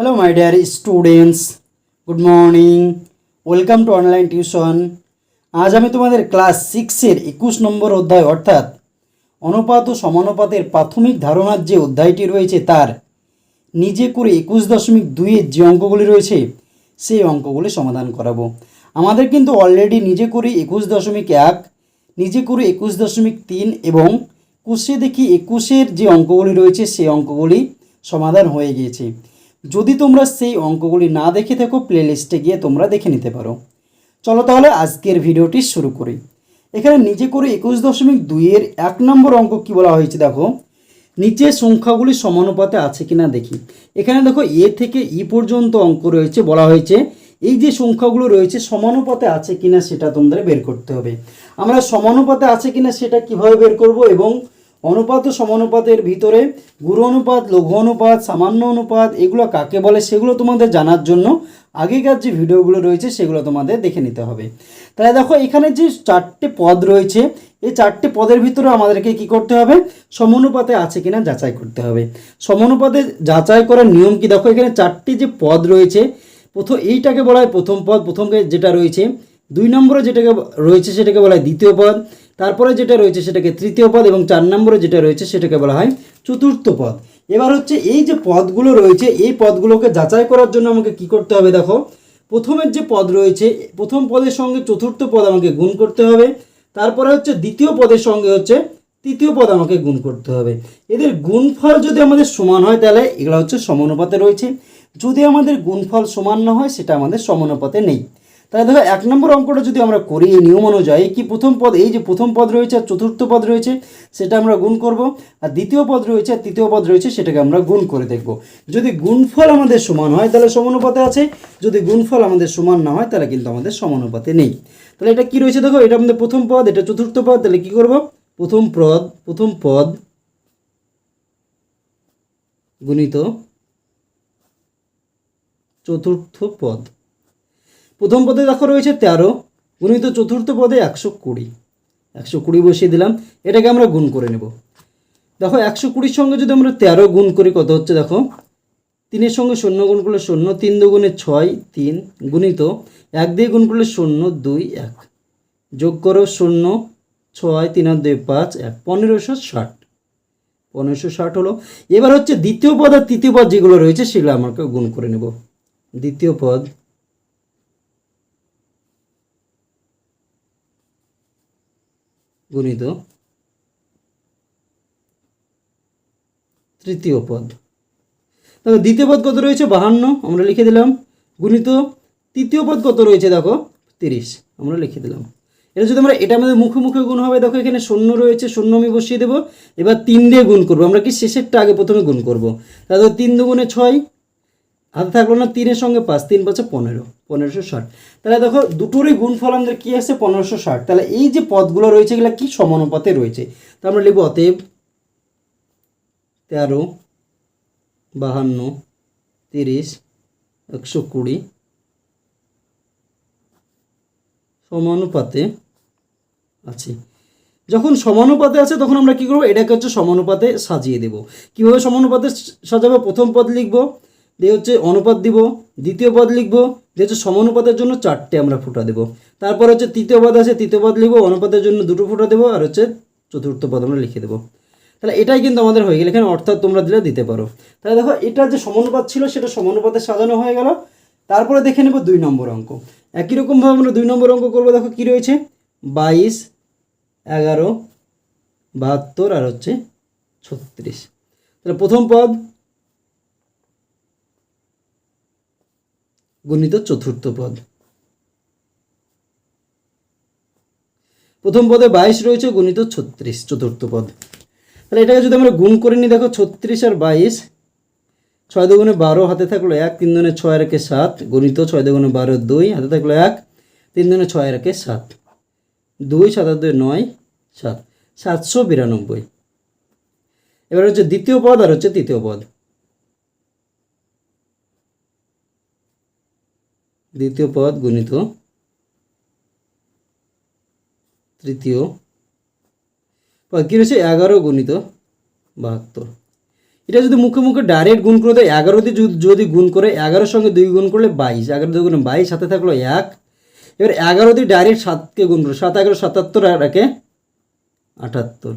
Hello my dear students good morning welcome to online tuition আজ আমি তোমাদের class সিক্সের একুশ নম্বর অধ্যায়, অর্থাৎ অনুপাত ও সমানুপাতের প্রাথমিক ধারণার যে অধ্যায়টি রয়েছে তার নিজে করে একুশ দশমিক দুইয়ের যে অঙ্কগুলি রয়েছে, সেই অঙ্কগুলি সমাধান করাবো। আমাদের কিন্তু অলরেডি নিজে করে একুশ দশমিক এক, নিজে করে একুশ দশমিক তিন এবং কুশে দেখি একুশের যে অঙ্কগুলি রয়েছে, সেই অঙ্কগুলি সমাধান হয়ে গিয়েছে। যদি তোমরা সেই অঙ্কগুলি না দেখে থাকো প্লেলিস্টে গিয়ে তোমরা দেখে নিতে পারো। চলো তাহলে আজকের ভিডিওটি শুরু করি। এখানে নিজে করে একুশ দশমিক দুইয়ের এক নম্বর অঙ্ক কি বলা হয়েছে দেখো। নিচের সংখ্যাগুলি সমানুপাতে আছে কিনা দেখি। এখানে দেখো এ থেকে ই পর্যন্ত অঙ্ক রয়েছে বলা হয়েছে। এই যে সংখ্যাগুলো রয়েছে, সমানুপাতে আছে কিনা সেটা তোমাদের বের করতে হবে। আমরা সমানুপাতে আছে কিনা সেটা কীভাবে বের করব এবং অনুপাত ও সমানুপাতের ভিতরে গুরু অনুপাত, লঘু অনুপাত, সামান্য অনুপাত, এগুলো কাকে বলে সেগুলো তোমাদের জানার জন্য আগেকার যে ভিডিওগুলো রয়েছে সেগুলো তোমাদের দেখে নিতে হবে। তাহলে দেখো, এখানে যে চারটে পদ রয়েছে, এই চারটে পদের ভিতরে আমাদেরকে কি করতে হবে? সমানুপাতে আছে কিনা যাচাই করতে হবে। সমানুপাতে যাচাই করার নিয়ম কি? দেখো, এখানে চারটি যে পদ রয়েছে, প্রথম এইটাকে বলা হয় প্রথম পদ, প্রথম যেটা রয়েছে দুই নম্বরে যেটাকে রয়েছে সেটাকে বলা হয় দ্বিতীয় পদ, তারপরে যেটা রয়েছে সেটাকে তৃতীয় পদ এবং চার নম্বরে যেটা রয়েছে সেটাকে বলা হয় চতুর্থ পদ। এবার হচ্ছে এই যে পদগুলো রয়েছে, এই পদগুলোকে যাচাই করার জন্য আমাকে কি করতে হবে দেখো? প্রথমের যে পদ রয়েছে, প্রথম পদের সঙ্গে চতুর্থ পদ আমাকে গুণ করতে হবে, তারপরে হচ্ছে দ্বিতীয় পদের সঙ্গে হচ্ছে তৃতীয় পদ আমাকে গুণ করতে হবে। এদের গুণফল যদি আমাদের সমান হয় তাহলে এগুলো হচ্ছে সমানুপাতে রয়েছে। যদি আমাদের গুণফল সমান না হয়, সেটা আমাদের সমানুপাতে নেই। তাহলে দেখো, এক নম্বর অঙ্কটা যদি আমরা করি, এই নিয়ম অনুযায়ী, কি প্রথম পদ, এই যে প্রথম পদ রয়েছে আর চতুর্থ পদ রয়েছে, সেটা আমরা গুণ করব। আর দ্বিতীয় পদ রয়েছে, আর তৃতীয় পদ রয়েছে, সেটাকে আমরা গুণ করে দেখব। যদি গুণফল আমাদের সমান হয়, তাহলে সমানুপাতে আছে। যদি গুণফল আমাদের সমান না হয়, তাহলে কিন্তু আমাদের সমানুপাতে নেই। তাহলে এটা কি রয়েছে দেখো, এটা আমাদের প্রথম পদ, এটা চতুর্থ পদ, তাহলে কি করব? প্রথম পদ প্রথম পদ গুণিত চতুর্থ পদ। প্রথম পদে দেখো রয়েছে তেরো, গুণিত চতুর্থ পদে একশো কুড়ি। একশো কুড়ি বসিয়ে দিলাম, এটাকে আমরা গুণ করে নেব। দেখো, একশো কুড়ির সঙ্গে যদি আমরা তেরো গুণ করি, কত হচ্ছে দেখো? তিনের সঙ্গে শূন্য গুণ করলে শূন্য, তিন দুগুণে ছয়, তিন, গুণিত এক দিয়ে গুণ করলে শূন্য, দুই, এক। যোগ করো শূন্য, ছয়, তিন আর দুই, পাঁচ, এক। পনেরোশো ষাট। পনেরোশো ষাট হলো। এবার হচ্ছে দ্বিতীয় পদ আর তৃতীয় পদ যেগুলো রয়েছে, সেগুলো আমাকে গুণ করে নেব। দ্বিতীয় পদ গুণিত তৃতীয় পদ। দেখো, দ্বিতীয় পদ কত রয়েছে? বাহান্ন। আমরা লিখে দিলাম গুণিত। তৃতীয় পদ কত রয়েছে? দেখো, তিরিশ। আমরা লিখে দিলাম। এটা যদি আমরা এটা আমাদের মুখে মুখে গুণ হবে, দেখো এখানে শূন্য রয়েছে, শূন্য আমি বসিয়ে দেবো। এবার তিন দিয়ে গুণ করব। আমরা কি শেষেরটা আগে প্রথমে গুণ করব? তাহলে তিন দুগুণে ছয় হাতে থাকল না তিনের সঙ্গে পাঁচ, তিন পাঁচে পনেরো, পনেরোশো ষাট। তাহলে দেখো, দুটোরই গুণফল আমাদের কী আসছে পনেরোশো ষাট। তাহলে এই যে পদগুলো রয়েছে, এগুলো কি সমানুপাতে রয়েছে? তা আমরা লিখব, অতএব তেরো, বাহান্ন, তিরিশ, একশো কুড়ি সমানুপাতে আছে। যখন সমানুপাতে আছে, তখন আমরা কি করব? এটাকে হচ্ছে সমানুপাতে সাজিয়ে দেব। কীভাবে সমানুপাতে সাজাবো? প্রথম পদ লিখব দিয়ে হচ্ছে অনুপাত দিব, দ্বিতীয় পদ লিখব দিয়ে হচ্ছে সমানুপাতের জন্য চারটে আমরা ফুটা দেব। তারপর হচ্ছে তৃতীয় পদ আছে, তৃতীয় পদ লিখব, অনুপাতের জন্য দুটো ফুটা দেবো, আর হচ্ছে চতুর্থ পদ আমরা লিখে দেবো। তাহলে এটাই কিন্তু আমাদের হয়ে গেল, এখানে অর্থাৎ তোমরা দিলে দিতে পারো। তাহলে দেখো এটা যে সমানুপাত ছিল, সেটা সমানুপাতে সাজানো হয়ে গেল। তারপরে দেখে নেব দুই নম্বর অঙ্ক। একই রকমভাবে আমরা দুই নম্বর অঙ্ক করব, দেখো কী রয়েছে? বাইশ, এগারো, বাহাত্তর, আর হচ্ছে ছত্রিশ। তাহলে প্রথম পদ গুণিত চতুর্থ পদ। প্রথম পদে বাইশ রয়েছে, গুণিত ছত্রিশ, চতুর্থ পদ। তাহলে এটাকে যদি আমরা গুণ করে নিই, দেখো ছত্রিশ আর বাইশ, ছয় দুগুণে বারো হাতে থাকল এক, তিন দুগুণে ছয় রেখে সাত, গণিত ছয় দুগুণে বারো দুই, হাতে থাকল এক, তিন দুগুণে ছয় রেখে সাত। দুই, সাত আর দুই, নয়, সাত, সাতশো বিরানব্বই। এবার হচ্ছে দ্বিতীয় পদ আর হচ্ছে তৃতীয় পদ। দ্বিতীয় পদ গুণিত তৃতীয় পদ। কী রয়েছে? এগারো গুণিত বাহাত্তর। এটা যদি মুখে মুখে ডাইরেক্ট গুণ করে দেয়, এগারো দিয়ে যদি- গুণ করে, এগারোর সঙ্গে দুই গুণ করলে বাইশ। এগারো দুই গুণ বাইশ, সাথে থাকল এক। এবার এগারো দিয়ে ডাইরেক্ট সাতকে গুণ করো। সাত এগারো, সাতাত্তর, আর একে আটাত্তর।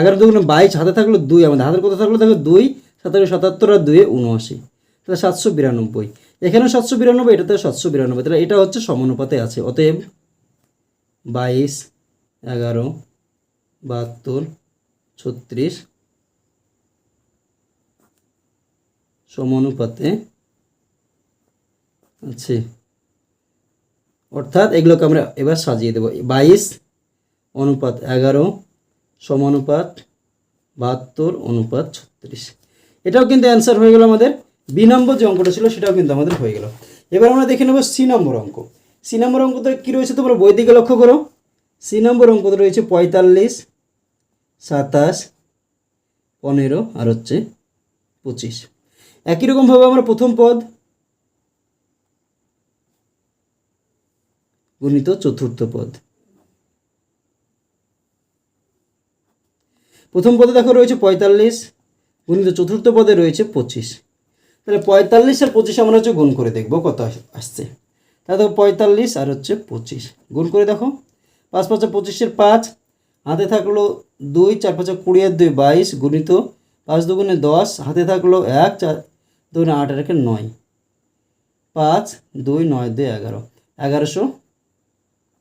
এগারো দুগুণে বাইশ, হাতে থাকল দুই। আমাদের হাতের কত থাকল দেখো দুই। সাত এগারো, সাতাত্তর, আর দুয়ে উনআশি। তাহলে সাতশো বিরানব্বই। এখানেও সাতশো বিরানব্বই এটাতে সাতশো বিরানব্বই। তাহলে এটা হচ্ছে সমানুপাতে আছে। অতএব বাইশ, এগারো, বাহাত্তর, ছত্রিশ সমানুপাতে আছে। অর্থাৎ এগুলোকে আমরা এবার সাজিয়ে দেবো। বাইশ, অনুপাত এগারো, সমানুপাত বাহাত্তর, অনুপাত ছত্রিশ। এটাও কিন্তু অ্যান্সার হয়ে গেল আমাদের। বি নম্বর যে অঙ্কটা ছিল সেটাও কিন্তু আমাদের হয়ে গেল। এবার আমরা দেখে নেব সি নম্বর অঙ্ক। সি নম্বর অঙ্কতে কী রয়েছে তোমরা বই দিকে লক্ষ্য করো। সি নম্বর অঙ্কতে রয়েছে পঁয়তাল্লিশ, সাতাশ, পনেরো আর হচ্ছে পঁচিশ। একই রকমভাবে আমরা প্রথম পদ গুণিত চতুর্থ পদ। প্রথম পদে দেখো রয়েছে পঁয়তাল্লিশ, গুণিত চতুর্থ পদে রয়েছে পঁচিশ। তাহলে পঁয়তাল্লিশ আর পঁচিশ আমরা হচ্ছে গুণ করে দেখব কত আস- আসছে। তাহলে পঁয়তাল্লিশ আর হচ্ছে পঁচিশ। গুণ করে দেখো। পাঁচ পাঁচা পঁচিশের পাঁচ, হাতে থাকল দুই, চার পাঁচা কুড়ি আর দুই বাইশ, গুণিত পাঁচ দুগুণে দশ, হাতে থাকল এক, চার দুগুণে আট আর একে নয়। পাঁচ দুই নয় দুই এগারো। এগারোশো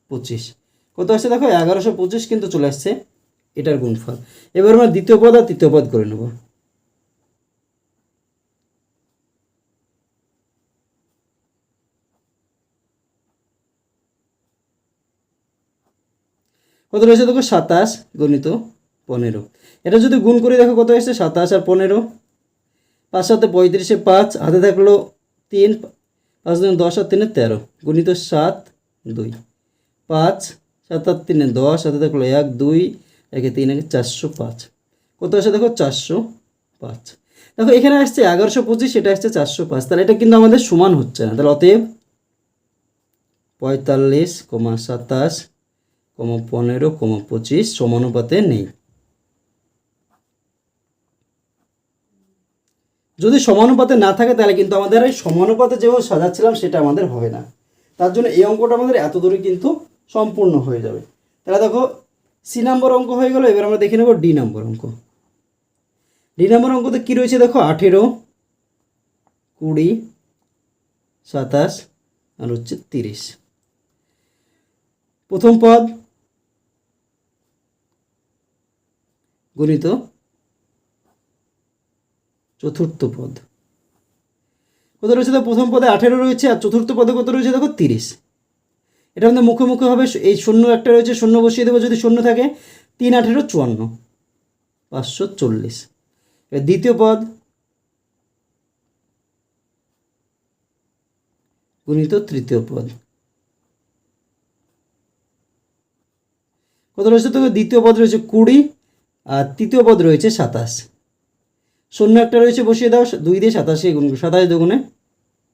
পঁচিশ। কত আসছে দেখো? এগারোশো পঁচিশ কিন্তু চলে আসছে। এটার গুণফল। এবার আমরা দ্বিতীয় পদ আর তৃতীয় পদ করে নেব। কত রয়েছে দেখো? সাতাশ গণিত পনেরো। এটা যদি গুণ করে দেখো কত এসছে সাতাশ আর পনেরো। পাঁচ সাথে পঁয়ত্রিশে পাঁচ, হাতে থাকল তিন, পাঁচ দুই, দশ আর তিনে তেরো। গুণিত সাত, দুই। পাঁচ, সাত আর তিনে দশ, হাতে থাকল এক, দুই, একে তিন, একে চারশো পাঁচ। কত আসে দেখো? চারশো পাঁচ। দেখো, এখানে আসছে এগারোশো পঁচিশ, এটা আসছে চারশো পাঁচ। তাহলে এটা কিন্তু আমাদের সমান হচ্ছে না। তাহলে অতএব পঁয়তাল্লিশ, কমা সাতাশ কমা পনেরো কমা পঁচিশ সমানুপাতে নেই। যদি সমানুপাতে না থাকে, তাহলে কিন্তু আমাদের এই সমানুপাতে যেভাবে সাজাচ্ছিলাম, সেটা আমাদের হবে না। তার জন্য এই অঙ্কটা আমাদের এত দূরে কিন্তু সম্পূর্ণ হয়ে যাবে। তাহলে দেখো সি নম্বর অঙ্ক হয়ে গেল, এবার আমরা দেখে নেব ডি নম্বর অঙ্ক। ডি নম্বর অঙ্কতে কী রয়েছে দেখো, আঠেরো, কুড়ি, সাতাশ, আর হচ্ছে তিরিশ। প্রথম পদ গণিত চতুর্থ পদ। কত রয়েছে তো প্রথম পদে আঠেরো রয়েছে আর চতুর্থ পদে কত রয়েছে দেখো? তিরিশ। এটা আমাদের মুখে মুখে হবে এই শূন্য একটা রয়েছে, শূন্য বসিয়ে দেবো যদি শূন্য থাকে। তিন, আঠেরো, চুয়ান্ন। পাঁচশো চল্লিশ। দ্বিতীয় পদ। গুণিত তৃতীয় পদ। কত রয়েছে তো দ্বিতীয় পদ রয়েছে কুড়ি। আর তৃতীয় পদ রয়েছে সাতাশ। শূন্য একটা রয়েছে, বসিয়ে দাও, দুই দিয়ে সাতাশে গুণ সাতাশ দুগুণে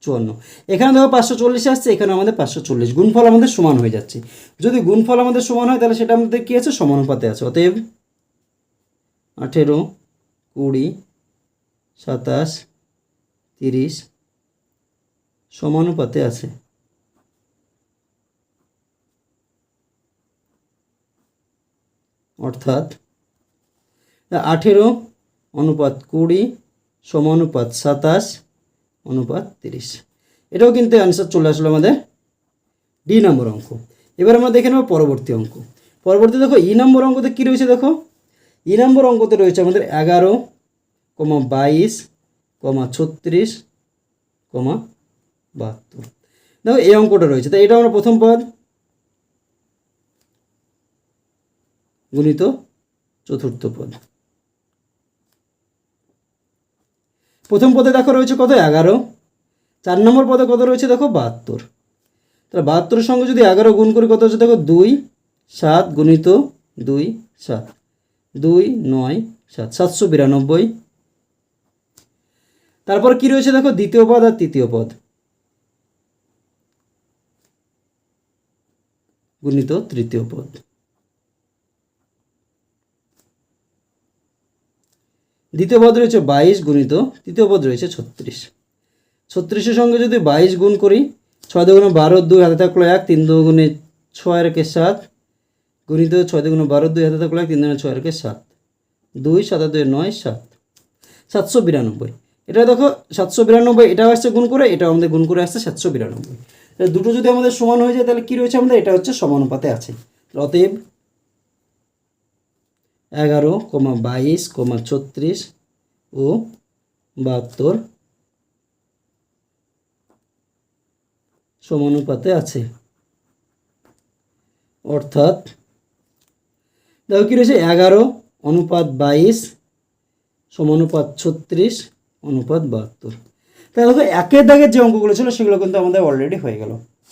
চুয়ান্ন। এখানে দেখো পাঁচশো চল্লিশ আসছে, এখানে আমাদের পাঁচশো চল্লিশ। গুণফল আমাদের সমান হয়ে যাচ্ছে। যদি গুণফল আমাদের সমান হয়, তাহলে সেটা আমাদের কী আছে? সমানুপাতে আছে। অতএব আঠেরো, কুড়ি, সাতাশ, তিরিশ সমানুপাতে আছে। অর্থাৎ আঠেরো, অনুপাত কুড়ি, সমানুপাত সাতাশ, অনুপাত তিরিশ। এটাও কিন্তু অ্যান্সার চলে আসলো আমাদের ডি নম্বর অঙ্ক। এবার আমরা দেখে নেব পরবর্তী অঙ্ক। পরবর্তী দেখো ই নম্বর অঙ্কতে কী রয়েছে দেখো? ই নম্বর অঙ্কতে রয়েছে আমাদের এগারো, কমা বাইশ, কমা ছত্রিশ, কমা বাহাত্তর। দেখো, এই অঙ্কটা রয়েছে। তো এটা আমরা প্রথম পদ গুণিত চতুর্থ পদ। প্রথম পদে দেখো রয়েছে কত? এগারো। চার নম্বর পদে কত রয়েছে? দেখো বাহাত্তর। তাহলে বাহাত্তরের সঙ্গে যদি এগারো গুণ করি, কত হচ্ছে? দেখো দুই, সাত গুণিত দুই, সাত। দুই, নয়, সাত। সাতশো বিরানব্বই। তারপর কি রয়েছে? দেখো দ্বিতীয় পদ আর তৃতীয় পদ। গুণিত তৃতীয় পদ। দ্বিতীয় পদ রয়েছে বাইশ গুণিত, তৃতীয় পদ রয়েছে ছত্রিশ। ছত্রিশের সঙ্গে যদি বাইশ গুণ করি, ছয় দুগুণে বারো দুই হাতে থাকল এক, তিন দুগুণে ছয় রেখে সাত, গুণিত ছয় দুগুণে বারো দুই হাতে থাকল এক, তিন দুগুণে ছয় রেখে সাত। দুই সাত দুই নয়, সাত। সাতশো বিরানব্বই। এটা দেখো, সাতশো বিরানব্বই, এটাও আসছে গুণ করে, এটাও আমাদের গুণ করে আসছে সাতশো বিরানব্বই। দুটো যদি আমাদের সমান হয়ে যায়, তাহলে কী রয়েছে আমাদের? এটা হচ্ছে সমানুপাতে আছে। অতএব এগারো কমা বাইশ কমা ছত্রিশ ও বাহাত্তর সমানুপাতে আছে। অর্থাৎ, দেখো কী রয়েছে? এগারো অনুপাত বাইশ সমানুপাত ছত্রিশ অনুপাত বাহাত্তর। তাহলে দেখো, একের দাগের যে অঙ্কগুলো ছিল, সেগুলো কিন্তু আমাদের অলরেডি হয়ে গেল।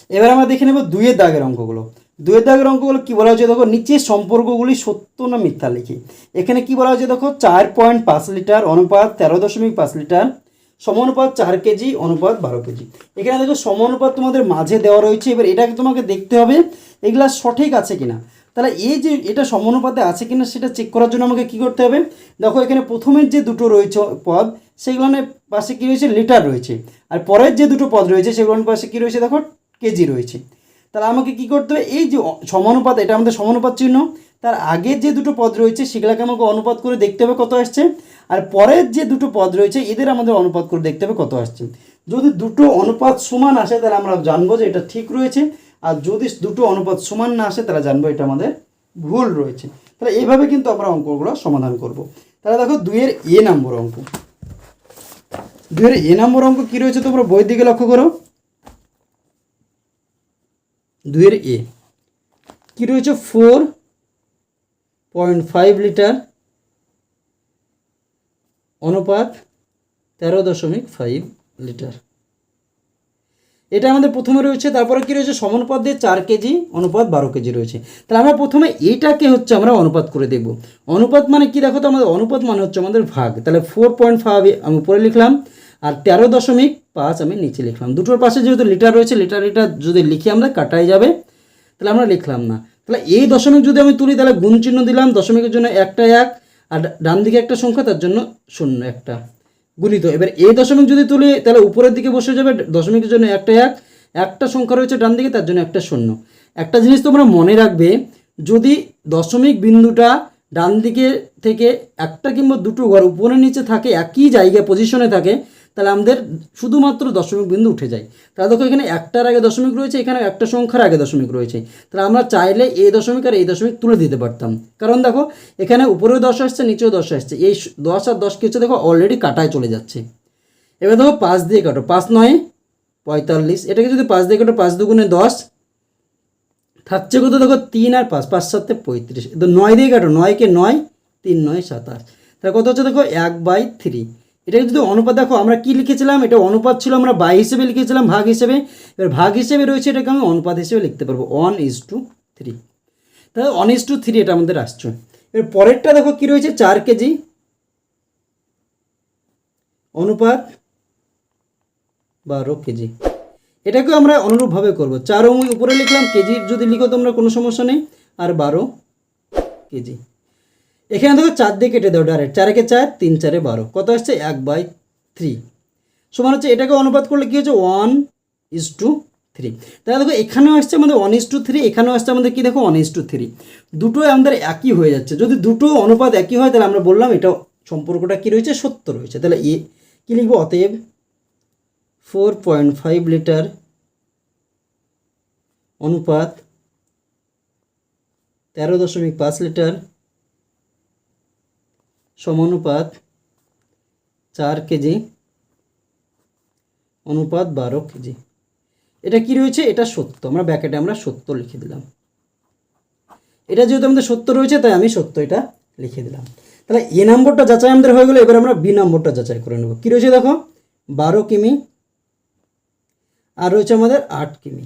এবার আমরা দেখে নেব দুইয়ের দাগের অঙ্কগুলো। দুইয়ের দাগের অঙ্কগুলো কী বলা হয়েছে দেখো নিচের সম্পর্কগুলি সত্য না মিথ্যা লিখি। এখানে কি বলা হয়েছে দেখো, চার পয়েন্ট পাঁচ লিটার অনুপাত তেরো দশমিক পাঁচ লিটার, সমানুপাত চার কেজি, অনুপাত বারো কেজি। এখানে দেখো, সমানুপাত তোমাদের মাঝে দেওয়া রয়েছে। এবার এটাকে তোমাকে দেখতে হবে, এগুলা সঠিক আছে কিনা। তাহলে এই যে এটা সমানুপাতে আছে কিনা সেটা চেক করার জন্য আমাকে কি করতে হবে? দেখো, এখানে প্রথমের যে দুটো রয়েছে পদ সেগুলোর পাশে কী রয়েছে? লিটার রয়েছে। আর পরের যে দুটো পদ রয়েছে, সেগুলোর পাশে কী রয়েছে? দেখো, কেজি রয়েছে। তাহলে আমাকে কি করতে হবে? এই যে সমানুপাত, এটা আমাদের সমানুপাত চিহ্ন। তার আগের যে দুটো পদ রয়েছে, সেগুলোকে আমাকে অনুপাত করে দেখতে হবে কত আসছে। আর পরের যে দুটো পদ রয়েছে, এদের আমাদের অনুপাত করে দেখতে হবে কত আসছে। যদি দুটো অনুপাত সমান আসে, তাহলে আমরা জানব যে এটা ঠিক রয়েছে। আর যদি দুটো অনুপাত সমান না আসে, তাহলে জানব এটা আমাদের ভুল রয়েছে। তাহলে এইভাবে কিন্তু আমরা অঙ্কগুলো সমাধান করব। তাহলে দেখো, দুইয়ের এ নম্বর অঙ্ক। দুইয়ের এ নম্বর অঙ্ক কী রয়েছে তোমরা বই দিকে লক্ষ্য করো। দুইয়ের এ কী রয়েছে? ফোর পয়েন্ট ফাইভ লিটার অনুপাত তেরো দশমিক ফাইভ লিটার এটা আমাদের প্রথমে রয়েছে, তারপরে কি রয়েছে? সমানুপাত দিয়ে চার কেজি, অনুপাত বারো কেজি রয়েছে। তাহলে আমরা প্রথমে এইটাকে হচ্ছে আমরা অনুপাত করে দেখব। অনুপাত মানে কি? দেখো তো, আমাদের অনুপাত মানে হচ্ছে আমাদের ভাগ। তাহলে ফোর পয়েন্ট ফাইভ আমি উপরে লিখলাম আর তেরো দশমিক পাঁচ আমি নিচে লিখলাম। দুটোর পাশে যেহেতু লিটার রয়েছে লিটার লিটার যদি লিখি আমরা, কাটাই যাবে। তাহলে আমরা লিখলাম না। তাহলে এই দশমিক যদি আমি তুলি, তাহলে গুণ চিহ্ন দিলাম, দশমিকের জন্য একটা এক, আর ডান দিকে একটা সংখ্যা, তার জন্য শূন্য একটা। গুণিত, এবার এই দশমিক যদি তুলি, তাহলে উপরের দিকে বসে যাবে, দশমিকের জন্য একটা এক, একটা সংখ্যা রয়েছে ডান দিকে, তার জন্য একটা শূন্য। একটা জিনিস তোমরা মনে রাখবে, যদি দশমিক বিন্দুটা ডান দিকে থেকে একটা কিংবা দুটো ঘর উপরে নিচে থাকে, একই জায়গায় পজিশনে থাকে তাহলে আমাদের শুধুমাত্র দশমিক বিন্দু উঠে যায়। তাহলে দেখো এখানে একটার আগে দশমিক রয়েছে এখানে একটা সংখ্যার আগে দশমিক রয়েছে। তাহলে আমরা চাইলে এই দশমিক আর এই দশমিক তুলে দিতে পারতাম। কারণ দেখো, এখানে উপরেও দশ আসছে, নিচেও দশ আসছে। এই দশ আর দশ কিছু দেখো অলরেডি কাটায় চলে যাচ্ছে। এবার দেখো পাঁচ দিয়ে কাটো। পাঁচ নয়, পঁয়তাল্লিশ। এটাকে যদি পাঁচ দিয়ে কাটো, পাঁচ দুগুণে দশ, থাকছে কত দেখো, তিন আর পাঁচ পাঁচ সাতে পঁয়ত্রিশ। তো নয় দিয়ে কাটো, নয়কে নয়, তিন নয় সাতাশ তাহলে কত হচ্ছে দেখো, এক বাই থ্রি। এটাকে যদি অনুপাত দেখো, আমরা কি লিখেছিলাম? এটা অনুপাত ছিল আমরা বাই হিসেবে লিখেছিলাম, ভাগ হিসেবে। এবার ভাগ হিসেবে রয়েছে এটাকে আমি অনুপাত হিসেবে লিখতে পারব। ওয়ান ইজ টু থ্রি তাহলে ওয়ান ইজ টু থ্রি এটা আমাদের আসছে। এবার পরেরটা দেখো কি রয়েছে? চার কেজি। অনুপাত বারো কেজি। এটাকেও আমরা অনুরূপভাবে করব। চার উপরে লিখলাম কেজি যদি লিখো তোমরা, কোনো সমস্যা নেই। আর বারো কেজি। এখানে দেখো চার দিয়ে কেটে দাও ডাইরেক্ট চারেকে চার? তিন চারে বারো। কত আসছে? এক বাই থ্রি সমান হচ্ছে এটাকে অনুপাত করলে কী হচ্ছে? ওয়ান ইজ টু থ্রি তাহলে দেখো এখানেও আসছে আমাদের ওয়ান ইজ টু থ্রি এখানেও আসছে আমাদের কী দেখো? ওয়ান ইজ টু থ্রি দুটোই আমাদের একই হয়ে যাচ্ছে। যদি দুটো অনুপাত একই হয়, তাহলে আমরা বললাম এটা সম্পর্কটা কী রয়েছে? সত্য রয়েছে। তাহলে এ কী লিখব? অতএব ফোর পয়েন্ট ফাইভ লিটার অনুপাত তেরো দশমিক পাঁচ লিটার সমানুপাত চার কেজি, অনুপাত বারো কেজি। এটা কি রয়েছে? এটা সত্য। আমরা ব্যাকেটে আমরা সত্য লিখে দিলাম। এটা যেহেতু আমাদের সত্য রয়েছে, তাই আমি সত্য এটা লিখে দিলাম। তাহলে এ নম্বরটা যাচাই আমাদের হয়ে গেলো, এবার আমরা বি নম্বরটা যাচাই করে নেব। কী রয়েছে দেখো? বারো কিমি, আর রয়েছে আমাদের আট কিমি।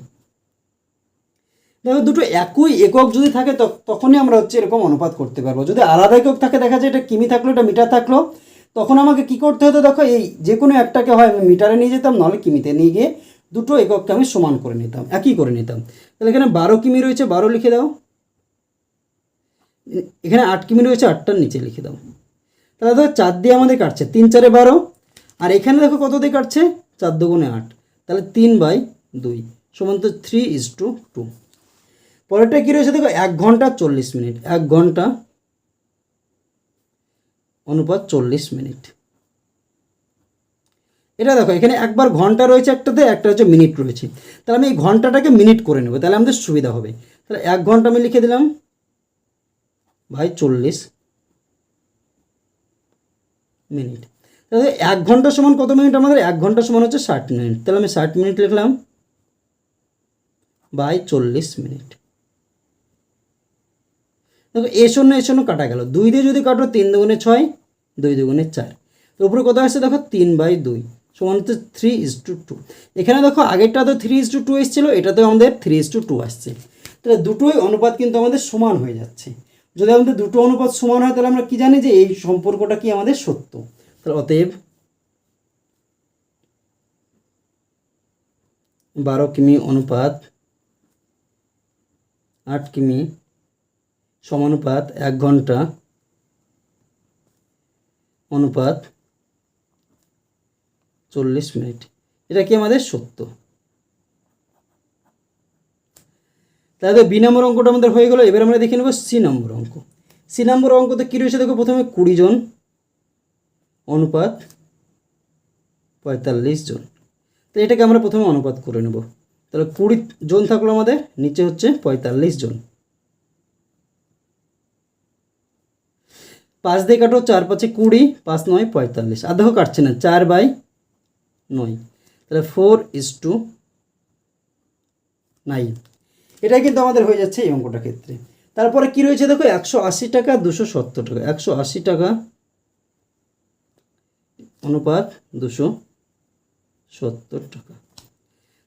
দেখো, দুটো একই একক যদি থাকে তখ- তখনই আমরা হচ্ছে এরকম অনুপাত করতে পারব। যদি আলাদা একক থাকে, দেখা যায় এটা কিমি থাকল, এটা মিটার থাকল, তখন আমাকে কি করতে হতো? দেখো, এই যে কোনো একটাকে হয়, আমি মিটারে নিয়ে যেতাম নাহলে কিমিতে নিয়ে গিয়ে দুটো একককে আমি সমান করে নিতাম, একই করে নিতাম। তাহলে এখানে বারো কিমি রয়েছে, বারো লিখে দাও। এখানে আট কিমি রয়েছে, আটটার নিচে লিখে দাও। তাহলে দেখো, চার দিয়ে আমাদের কাটছে, তিন চারে বারো। আর এখানে দেখো কত দিয়ে কাটছে? চার দুগুণে আট। তাহলে তিন বাই দুই, সমান তো থ্রি ইজ টু টু পরেরটা কী রয়েছে দেখো, এক ঘণ্টা চল্লিশ মিনিট, এক ঘণ্টা অনুপাত চল্লিশ মিনিট। এটা দেখো, এখানে একবার ঘণ্টা রয়েছে একটাতে, একটা হচ্ছে মিনিট রয়েছে। তাহলে আমি এই ঘন্টাটাকে মিনিট করে নেব, তাহলে আমাদের সুবিধা হবে। তাহলে এক ঘণ্টা আমি লিখে দিলাম, ভাই চল্লিশ মিনিট। তাহলে এক ঘণ্টা সমান কত মিনিট? আমাদের এক ঘণ্টা সমান হচ্ছে ষাট মিনিট। তাহলে আমি ষাট মিনিট লিখলাম বাই চল্লিশ মিনিট। দেখো, এ শূন্য এ শূন্য কাটা গেল। দুই দিয়ে যদি কাটো, তিন দুগুণে ছয়, দুই দুগুণে চার। তো উপরে কত আসছে? দেখো, তিন বাই দুই, সমান হচ্ছে থ্রি ইজ টু টু এখানে দেখো আগেরটা তো থ্রি ইজ টু টু এসেছিল, এটাতেও আমাদের থ্রি ইজ টু টু আসছে। তাহলে দুটোই অনুপাত কিন্তু আমাদের সমান হয়ে যাচ্ছে। যদি আমাদের দুটো অনুপাত সমান হয়, তাহলে আমরা কি জানি যে এই সম্পর্কটা কি আমাদের সত্য? তাহলে অতএব বারো কিমি অনুপাত আট কিমি সমানুপাত এক ঘণ্টা অনুপাত চল্লিশ মিনিট। এটা কি আমাদের সত্য? তাহলে বি নম্বর অঙ্কটা আমাদের হয়ে গেল, এবার আমরা দেখে নেব সি নম্বর অঙ্ক। সি নম্বর অঙ্কতে কী রয়েছে দেখো, প্রথমে কুড়ি জন, অনুপাত পঁয়তাল্লিশ জন। তো এটাকে আমরা প্রথমে অনুপাত করে নেব। তাহলে কুড়ি জন থাকল আমাদের, নিচে হচ্ছে পঁয়তাল্লিশ জন। পাঁচ দিয়ে কাটো, চার পাঁচে কুড়ি, পাঁচ নয়, পঁয়তাল্লিশ। আর দেখো কাটছে না, চার বাই নয়। তাহলে ফোর ইস টু নাইন এটাই কিন্তু আমাদের হয়ে যাচ্ছে এই অঙ্কটার ক্ষেত্রে। তারপরে কি রয়েছে দেখো, একশো আশি টাকা, দুশো সত্তর টাকা। একশো আশি টাকা অনুপাত দুশো সত্তর টাকা।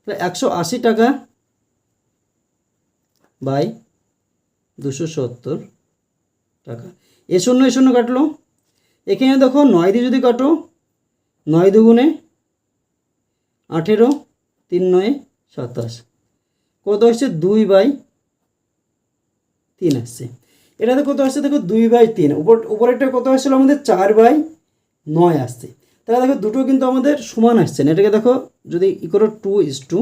তাহলে একশো আশি টাকা বাই দুশো সত্তর টাকা। এ শূন্য এ শূন্য কাটলো। এখানে দেখো নয় দিয়ে যদি কাটো, নয় দুগুণে আঠেরো, তিন নয়, সাতাশ। কত আসছে? দুই বাই তিন আসছে। এটাতে কত আসছে? দেখো দুই বাই তিন। উপর, উপরেরটা কত আসছিল আমাদের? চার বাই নয় আসছে। তাহলে দেখো দুটো কিন্তু আমাদের সমান আসছে না। এটাকে দেখো যদি ই করো টু ইস টু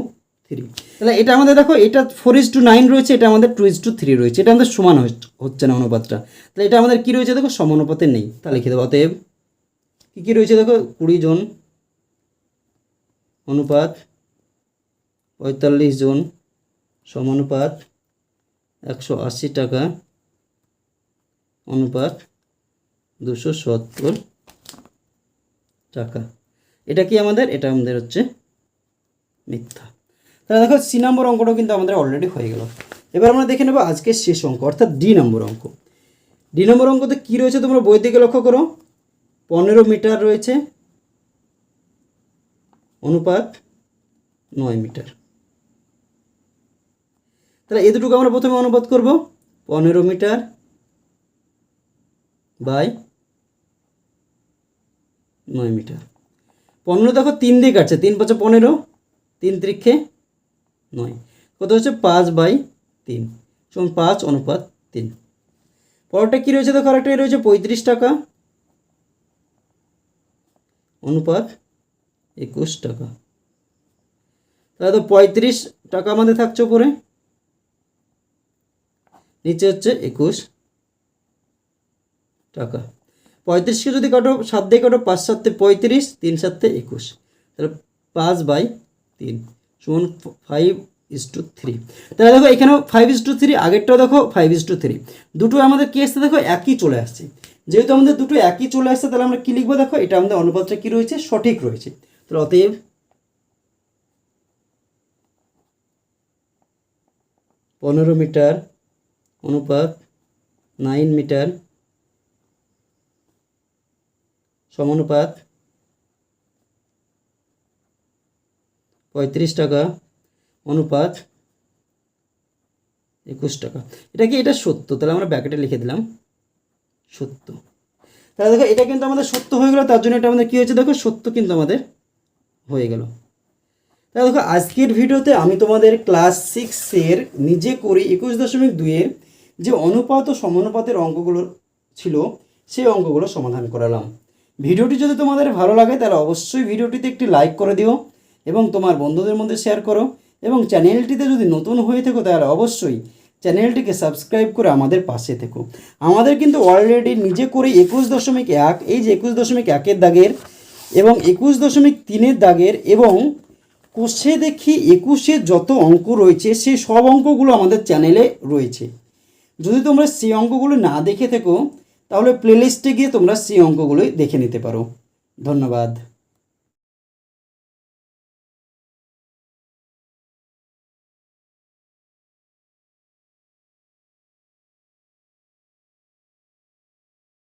থ্রি তাহলে এটা আমাদের দেখো, এটা ফোর ইস টু নাইন রয়েছে, এটা আমাদের টু ইস টু থ্রি রয়েছে, এটা আমাদের সমান হচ্ছে না অনুপাতটা। তাহলে এটা আমাদের কী রয়েছে দেখো, সমানুপাতে নেই। তাহলে লিখে দেবো, অতএব কী কী রয়েছে দেখো, কুড়ি জন অনুপাত, পঁয়তাল্লিশ জন সমানুপাত, একশো আশি টাকা অনুপাত, দুশো সত্তর টাকা। এটা কি আমাদের? এটা আমাদের হচ্ছে মিথ্যা। তাহলে দেখো সি নম্বর অঙ্কটাও কিন্তু আমাদের অলরেডি হয়ে গেল। এবার আমরা দেখে নেব আজকের শেষ অঙ্ক, অর্থাৎ ডি নম্বর অঙ্ক। ডি নম্বর অঙ্কতে কী রয়েছে তোমরা বই থেকে লক্ষ্য করো? পনেরো মিটার রয়েছে, অনুপাত নয় মিটার। তাহলে এই দুটোকে আমরা প্রথমে অনুপাত করব, পনেরো মিটার বাই নয় মিটার। পনেরো দেখো তিন দিয়ে কাটছে, তিন পাঁচে পনেরো, তিন ত্রিক্ষে নয়। কত হচ্ছে? পাঁচ বাই তিন। সমান পাঁচ অনুপাত তিন। পরেরটা কী রয়েছে? দেখো আরেকটা রয়েছে, পঁয়ত্রিশ টাকা। অনুপাত একুশ টাকা। তাহলে তো পঁয়ত্রিশ টাকা আমাদের থাকছে উপরে। নিচে হচ্ছে একুশ টাকা। পঁয়ত্রিশকে যদি কাটো, সাত দিয়ে কাটো, পাঁচ সাতে পঁয়ত্রিশ, তিন সাতে একুশ। তাহলে পাঁচ বাই তিন। সমান ফাইভ ইস টু থ্রি তাহলে দেখো, এখানেও ফাইভ ইস টু থ্রি আগেরটাও দেখো ফাইভ ইস টু থ্রি দুটো আমাদের কী আসছে দেখো, একই চলে আসছে। যেহেতু আমাদের দুটো একই চলে আসছে, তাহলে আমরা কী লিখব দেখো, এটা আমাদের অনুপাতটা কী রয়েছে? সঠিক রয়েছে। তাহলে অতএব পনেরো মিটার অনুপাত নাইন মিটার সমানুপাত পঁয়ত্রিশ টাকা, অনুপাত একুশ টাকা। এটা কি? এটা সত্য। তাহলে আমরা ব্যাকেটে লিখে দিলাম। সত্য। তাহলে দেখো, এটা কিন্তু আমাদের সত্য হয়ে গেলো। তার জন্য এটা আমাদের কী হয়েছে? দেখো, সত্য কিন্তু আমাদের হয়ে গেল। তাহলে দেখো, আজকের ভিডিওতে আমি তোমাদের ক্লাস সিক্সের নিজে করি একুশ দশমিক দুইয়ের যে অনুপাত ও সমানুপাতের অঙ্কগুলো ছিল, সেই অঙ্কগুলো সমাধান করালাম। ভিডিওটি যদি তোমাদের ভালো লাগে, তাহলে অবশ্যই ভিডিওটিতে একটি লাইক করে দিও। এবং তোমার বন্ধুদের মধ্যে শেয়ার করো এবং চ্যানেলটিতে যদি নতুন হয়ে থেকো তাহলে অবশ্যই চ্যানেলটিকে সাবস্ক্রাইব করে আমাদের পাশে থেকো। আমাদের কিন্তু অলরেডি নিজে করে একুশ দশমিক এক, এই যে একুশ দশমিক একের দাগের এবং একুশ দশমিক তিনের দাগের এবং কোষে দেখি একুশে যত অঙ্ক রয়েছে সেই সব অঙ্কগুলো আমাদের চ্যানেলে রয়েছে। যদি তোমরা সেই অঙ্কগুলো না দেখে থেকো, তাহলে প্লেলিস্টে গিয়ে তোমরা সেই অঙ্কগুলোই দেখে নিতে পারো। ধন্যবাদ।